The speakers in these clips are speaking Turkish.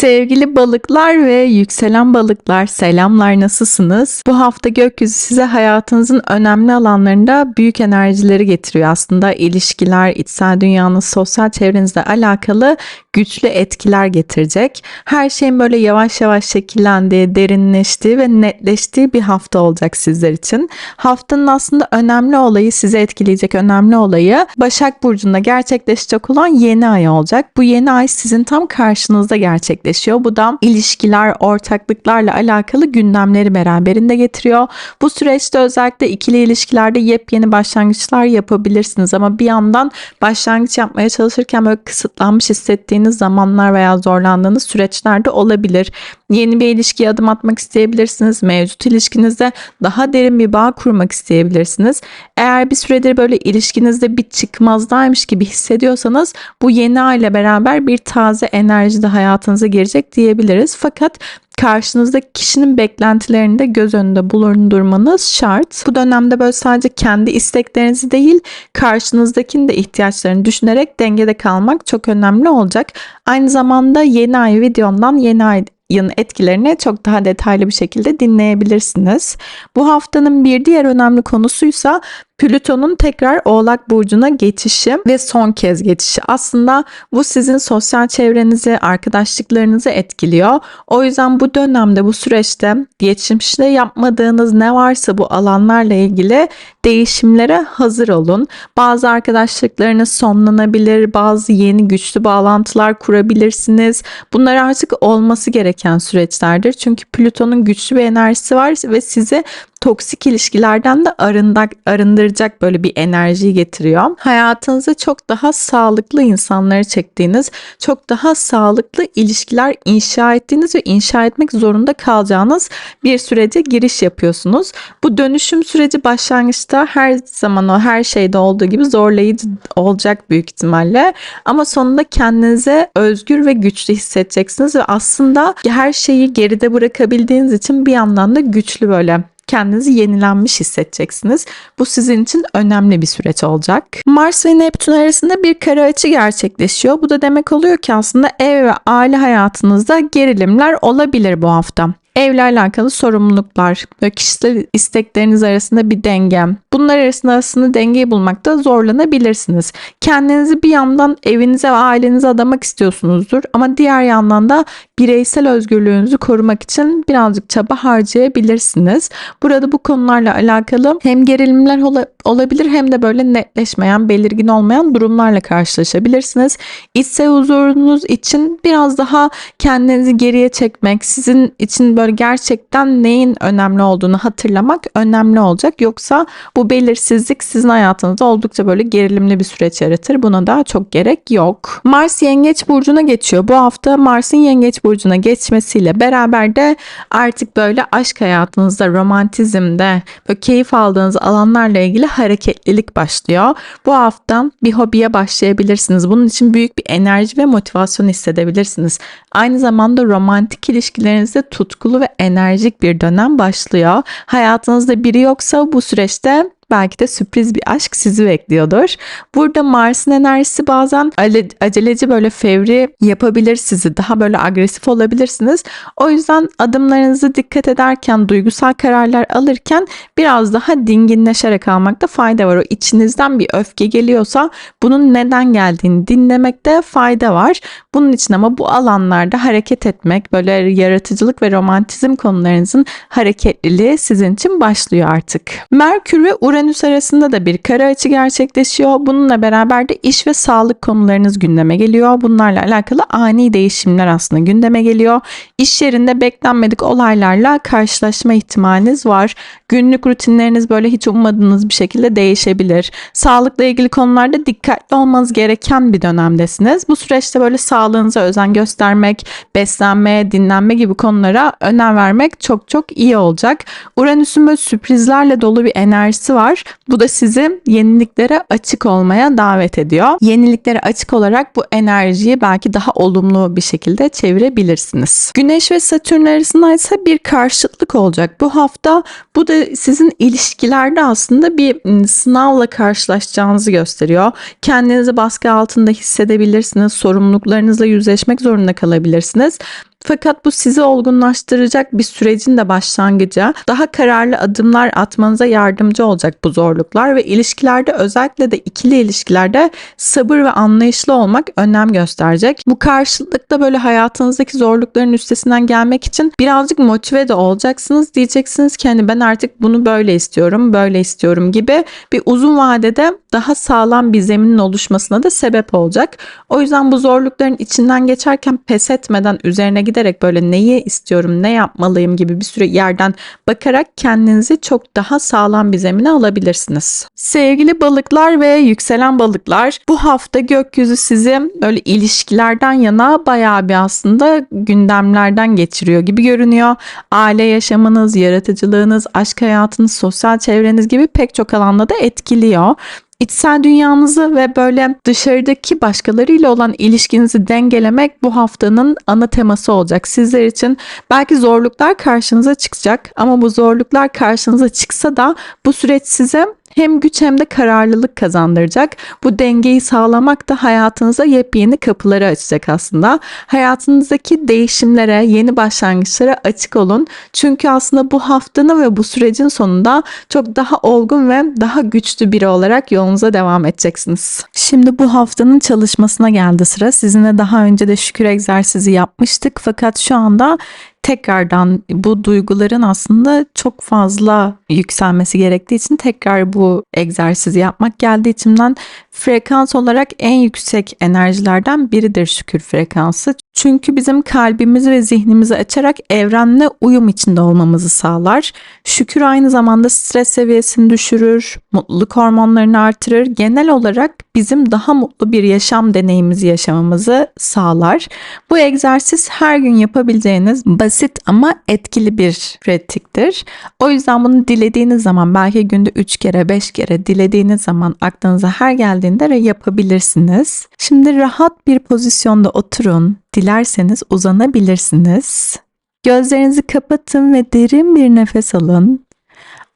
Sevgili balıklar ve yükselen balıklar selamlar nasılsınız? Bu hafta gökyüzü size hayatınızın önemli alanlarında büyük enerjileri getiriyor. Aslında ilişkiler, içsel dünyanız, sosyal çevrenizle alakalı güçlü etkiler getirecek. Her şeyin böyle yavaş yavaş şekillendiği, derinleştiği ve netleştiği bir hafta olacak sizler için. Haftanın aslında önemli olayı, sizi etkileyecek önemli olayı Başak Burcu'nda gerçekleşecek olan yeni ay olacak. Bu yeni ay sizin tam karşınızda gerçekleşecek. Bu da ilişkiler, ortaklıklarla alakalı gündemleri beraberinde getiriyor. Bu süreçte özellikle ikili ilişkilerde yepyeni başlangıçlar yapabilirsiniz ama bir yandan başlangıç yapmaya çalışırken böyle kısıtlanmış hissettiğiniz zamanlar veya zorlandığınız süreçlerde olabilir. Yeni bir ilişkiye adım atmak isteyebilirsiniz. Mevcut ilişkinizde daha derin bir bağ kurmak isteyebilirsiniz. Eğer bir süredir böyle ilişkinizde bir çıkmazdaymış gibi hissediyorsanız bu yeni ay ile beraber bir taze enerji de hayatınıza girecek diyebiliriz. Fakat karşınızdaki kişinin beklentilerini de göz önünde bulundurmanız şart. Bu dönemde böyle sadece kendi isteklerinizi değil karşınızdakinin de ihtiyaçlarını düşünerek dengede kalmak çok önemli olacak. Aynı zamanda yeni ay videomdan yeni ay yılın etkilerini çok daha detaylı bir şekilde dinleyebilirsiniz. Bu haftanın bir diğer önemli konusuysa Plüton'un tekrar Oğlak Burcu'na geçişi ve son kez geçişi. Aslında bu sizin sosyal çevrenizi, arkadaşlıklarınızı etkiliyor. O yüzden bu dönemde, bu süreçte geçmişte yapmadığınız ne varsa bu alanlarla ilgili değişimlere hazır olun. Bazı arkadaşlıklarınız sonlanabilir, bazı yeni güçlü bağlantılar kurabilirsiniz. Bunlar artık olması gereken süreçlerdir. Çünkü Plüton'un güçlü bir enerjisi var ve sizi toksik ilişkilerden de arındak, arındıracak böyle bir enerjiyi getiriyor. Hayatınıza çok daha sağlıklı insanları çektiğiniz, çok daha sağlıklı ilişkiler inşa ettiğiniz ve inşa etmek zorunda kalacağınız bir sürece giriş yapıyorsunuz. Bu dönüşüm süreci başlangıçta her zaman o her şeyde olduğu gibi zorlayıcı olacak büyük ihtimalle. Ama sonunda kendinize özgür ve güçlü hissedeceksiniz ve aslında her şeyi geride bırakabildiğiniz için bir yandan da güçlü böyle kendinizi yenilenmiş hissedeceksiniz. Bu sizin için önemli bir süreç olacak. Mars ve Neptün arasında bir kare açı gerçekleşiyor. Bu da demek oluyor ki aslında ev ve aile hayatınızda gerilimler olabilir bu hafta evle alakalı sorumluluklar ve kişisel istekleriniz arasında bir denge. Bunlar arasında aslında dengeyi bulmakta zorlanabilirsiniz. Kendinizi bir yandan evinize ve ailenize adamak istiyorsunuzdur ama diğer yandan da bireysel özgürlüğünüzü korumak için birazcık çaba harcayabilirsiniz. Burada bu konularla alakalı hem gerilimler olabilir hem de böyle netleşmeyen, belirgin olmayan durumlarla karşılaşabilirsiniz. İçsel huzurunuz için biraz daha kendinizi geriye çekmek, sizin için böyle gerçekten neyin önemli olduğunu hatırlamak önemli olacak. Yoksa bu belirsizlik sizin hayatınızda oldukça böyle gerilimli bir süreç yaratır. Buna da çok gerek yok. Mars Yengeç Burcu'na geçiyor. Bu hafta Mars'ın Yengeç Burcu'na geçmesiyle beraber de artık böyle aşk hayatınızda, romantizmde, böyle keyif aldığınız alanlarla ilgili hareketlilik başlıyor. Bu hafta bir hobiye başlayabilirsiniz. Bunun için büyük bir enerji ve motivasyon hissedebilirsiniz. Aynı zamanda romantik ilişkilerinizde tutkulu ve enerjik bir dönem başlıyor. Hayatınızda biri yoksa bu süreçte belki de sürpriz bir aşk sizi bekliyordur. Burada Mars'ın enerjisi bazen aceleci böyle fevri yapabilir sizi. Daha böyle agresif olabilirsiniz. O yüzden adımlarınızı dikkat ederken, duygusal kararlar alırken biraz daha dinginleşerek almakta fayda var. O içinizden bir öfke geliyorsa bunun neden geldiğini dinlemekte fayda var. Bunun için ama bu alanlarda hareket etmek, böyle yaratıcılık ve romantizm konularınızın hareketliliği sizin için başlıyor artık. Merkür ve Uranüs Uranüs arasında da bir kara açı gerçekleşiyor. Bununla beraber de iş ve sağlık konularınız gündeme geliyor. Bunlarla alakalı ani değişimler aslında gündeme geliyor. İş yerinde beklenmedik olaylarla karşılaşma ihtimaliniz var. Günlük rutinleriniz böyle hiç ummadığınız bir şekilde değişebilir. Sağlıkla ilgili konularda dikkatli olmanız gereken bir dönemdesiniz. Bu süreçte böyle sağlığınıza özen göstermek, beslenme, dinlenme gibi konulara önem vermek çok çok iyi olacak. Uranüs'ün böyle sürprizlerle dolu bir enerjisi var var. Bu da sizi yeniliklere açık olmaya davet ediyor. Yeniliklere açık olarak bu enerjiyi belki daha olumlu bir şekilde çevirebilirsiniz. Güneş ve Satürn arasında ise bir karşıtlık olacak. Bu hafta bu da sizin ilişkilerde aslında bir ıı, sınavla karşılaşacağınızı gösteriyor. Kendinizi baskı altında hissedebilirsiniz. Sorumluluklarınızla yüzleşmek zorunda kalabilirsiniz. Fakat bu sizi olgunlaştıracak bir sürecin de başlangıcı. Daha kararlı adımlar atmanıza yardımcı olacak bu zorluklar ve ilişkilerde özellikle de ikili ilişkilerde sabır ve anlayışlı olmak önem gösterecek. Bu karşılıkta böyle hayatınızdaki zorlukların üstesinden gelmek için birazcık motive de olacaksınız. Diyeceksiniz ki hani ben artık bunu böyle istiyorum, böyle istiyorum gibi bir uzun vadede daha sağlam bir zeminin oluşmasına da sebep olacak. O yüzden bu zorlukların içinden geçerken pes etmeden üzerine giderek böyle neyi istiyorum, ne yapmalıyım gibi bir sürü yerden bakarak kendinizi çok daha sağlam bir zemine alabilirsiniz. Sevgili balıklar ve yükselen balıklar bu hafta gökyüzü sizi böyle ilişkilerden yana bayağı bir aslında gündemlerden geçiriyor gibi görünüyor. Aile yaşamınız, yaratıcılığınız, aşk hayatınız, sosyal çevreniz gibi pek çok alanda da etkiliyor içsel dünyanızı ve böyle dışarıdaki başkalarıyla olan ilişkinizi dengelemek bu haftanın ana teması olacak. Sizler için belki zorluklar karşınıza çıkacak ama bu zorluklar karşınıza çıksa da bu süreç size hem güç hem de kararlılık kazandıracak. Bu dengeyi sağlamak da hayatınıza yepyeni kapıları açacak aslında. Hayatınızdaki değişimlere, yeni başlangıçlara açık olun. Çünkü aslında bu haftanın ve bu sürecin sonunda çok daha olgun ve daha güçlü biri olarak yolunuza devam edeceksiniz. Şimdi bu haftanın çalışmasına geldi sıra. Sizinle daha önce de şükür egzersizi yapmıştık fakat şu anda tekrardan bu duyguların aslında çok fazla yükselmesi gerektiği için tekrar bu egzersizi yapmak geldi içimden. Frekans olarak en yüksek enerjilerden biridir şükür frekansı. Çünkü bizim kalbimizi ve zihnimizi açarak evrenle uyum içinde olmamızı sağlar. Şükür aynı zamanda stres seviyesini düşürür, mutluluk hormonlarını artırır. Genel olarak bizim daha mutlu bir yaşam deneyimizi yaşamamızı sağlar. Bu egzersiz her gün yapabileceğiniz basit ama etkili bir pratiktir. O yüzden bunu dilediğiniz zaman belki günde 3 kere 5 kere dilediğiniz zaman aklınıza her geldiğinde yapabilirsiniz. Şimdi rahat bir pozisyonda oturun. Dilerseniz uzanabilirsiniz. Gözlerinizi kapatın ve derin bir nefes alın.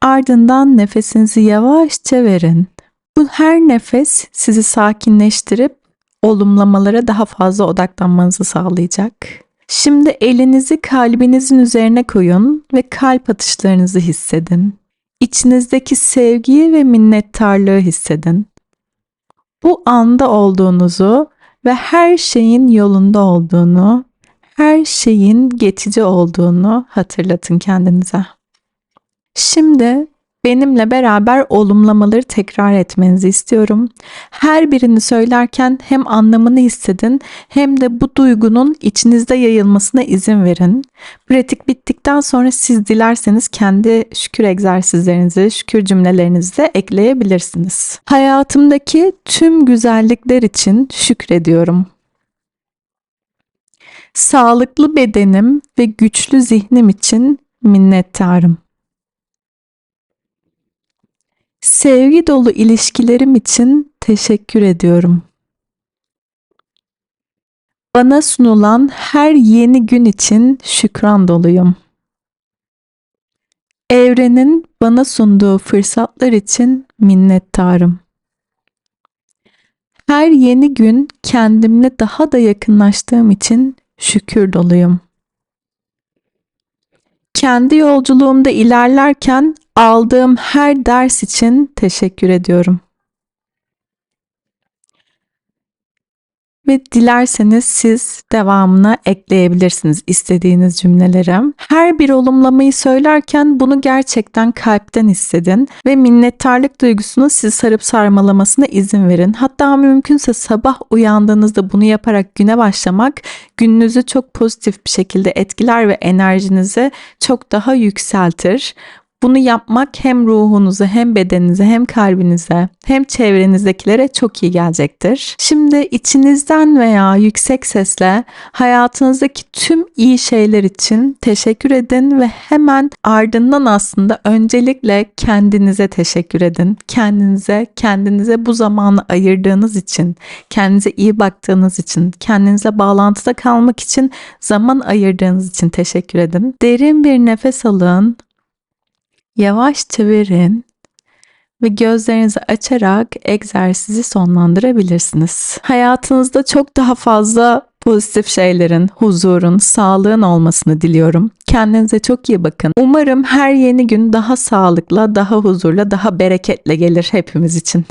Ardından nefesinizi yavaşça verin. Bu her nefes sizi sakinleştirip olumlamalara daha fazla odaklanmanızı sağlayacak. Şimdi elinizi kalbinizin üzerine koyun ve kalp atışlarınızı hissedin. İçinizdeki sevgiyi ve minnettarlığı hissedin. Bu anda olduğunuzu ve her şeyin yolunda olduğunu, her şeyin geçici olduğunu hatırlatın kendinize. Şimdi benimle beraber olumlamaları tekrar etmenizi istiyorum. Her birini söylerken hem anlamını hissedin hem de bu duygunun içinizde yayılmasına izin verin. Pratik bittikten sonra siz dilerseniz kendi şükür egzersizlerinizi, şükür cümlelerinizi de ekleyebilirsiniz. Hayatımdaki tüm güzellikler için şükrediyorum. Sağlıklı bedenim ve güçlü zihnim için minnettarım. Sevgi dolu ilişkilerim için teşekkür ediyorum. Bana sunulan her yeni gün için şükran doluyum. Evrenin bana sunduğu fırsatlar için minnettarım. Her yeni gün kendimle daha da yakınlaştığım için şükür doluyum. Kendi yolculuğumda ilerlerken aldığım her ders için teşekkür ediyorum. Ve dilerseniz siz devamına ekleyebilirsiniz istediğiniz cümlelere. Her bir olumlamayı söylerken bunu gerçekten kalpten hissedin ve minnettarlık duygusunu sizi sarıp sarmalamasına izin verin. Hatta mümkünse sabah uyandığınızda bunu yaparak güne başlamak gününüzü çok pozitif bir şekilde etkiler ve enerjinizi çok daha yükseltir. Bunu yapmak hem ruhunuza hem bedeninize hem kalbinize hem çevrenizdekilere çok iyi gelecektir. Şimdi içinizden veya yüksek sesle hayatınızdaki tüm iyi şeyler için teşekkür edin ve hemen ardından aslında öncelikle kendinize teşekkür edin. Kendinize, kendinize bu zamanı ayırdığınız için, kendinize iyi baktığınız için, kendinize bağlantıda kalmak için zaman ayırdığınız için teşekkür edin. Derin bir nefes alın Yavaşça verin ve gözlerinizi açarak egzersizi sonlandırabilirsiniz. Hayatınızda çok daha fazla pozitif şeylerin, huzurun, sağlığın olmasını diliyorum. Kendinize çok iyi bakın. Umarım her yeni gün daha sağlıkla, daha huzurla, daha bereketle gelir hepimiz için.